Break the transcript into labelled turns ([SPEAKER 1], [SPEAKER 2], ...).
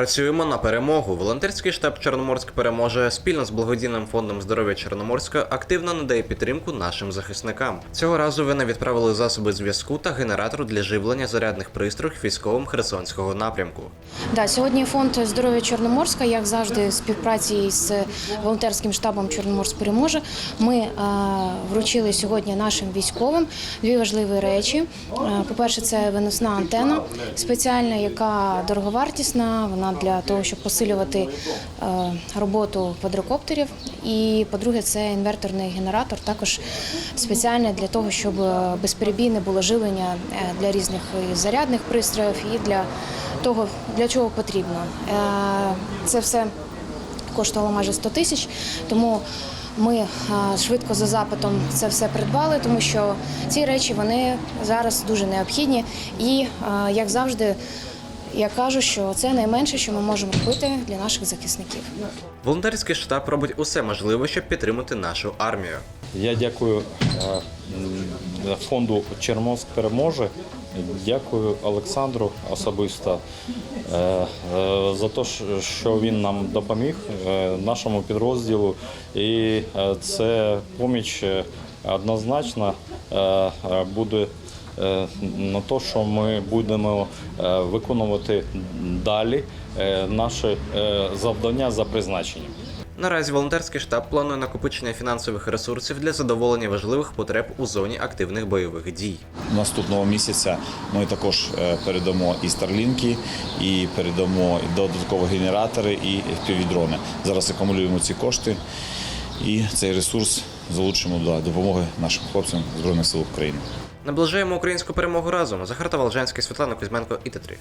[SPEAKER 1] Працюємо на перемогу. Волонтерський штаб Чорноморськ переможе спільно з благодійним фондом здоров'я Чорноморська активно надає підтримку нашим захисникам. Цього разу вони відправили засоби зв'язку та генератор для живлення зарядних пристроїв військовим Херсонського напрямку.
[SPEAKER 2] Да, сьогодні фонд здоров'я Чорноморська, як завжди, в співпраці з волонтерським штабом Чорноморськ переможе. Ми е, вручили сьогодні нашим військовим дві важливі речі. Е, По-перше, це виносна антена спеціальна, яка дороговартісна. Вона для того, щоб посилювати е, роботу квадрокоптерів. І по-друге, це інверторний генератор, також спеціальний для того, щоб е, безперебійне було живлення е, для різних зарядних пристроїв і для того, для чого потрібно. Це все коштувало майже 100 тисяч, тому ми швидко за запитом це все придбали, тому що ці речі вони зараз дуже необхідні. І як завжди, я кажу, що це найменше, що ми можемо робити для наших захисників.
[SPEAKER 1] Волонтерський штаб робить усе можливе, щоб підтримати нашу армію.
[SPEAKER 3] Я дякую е, фонду Чермозк переможе. Дякую Олександру особисто е, е, за те, що він нам допоміг нашому підрозділу. І це поміч однозначно буде на те, що ми будемо е, виконувати далі е, наші е, завдання за призначенням.
[SPEAKER 1] Наразі волонтерський штаб планує накопичення фінансових ресурсів для задоволення важливих потреб у зоні активних бойових дій.
[SPEAKER 4] Наступного місяця ми також е, передамо і старлінки, і передамо додаткові генератори і півдрони. Зараз акумулюємо ці кошти і цей ресурс залучимо до допомоги нашим хлопцям Збройних сил України.
[SPEAKER 1] Наближаємо українську перемогу разом. Захар Волжанський, Світлана Кузьменко і Т3.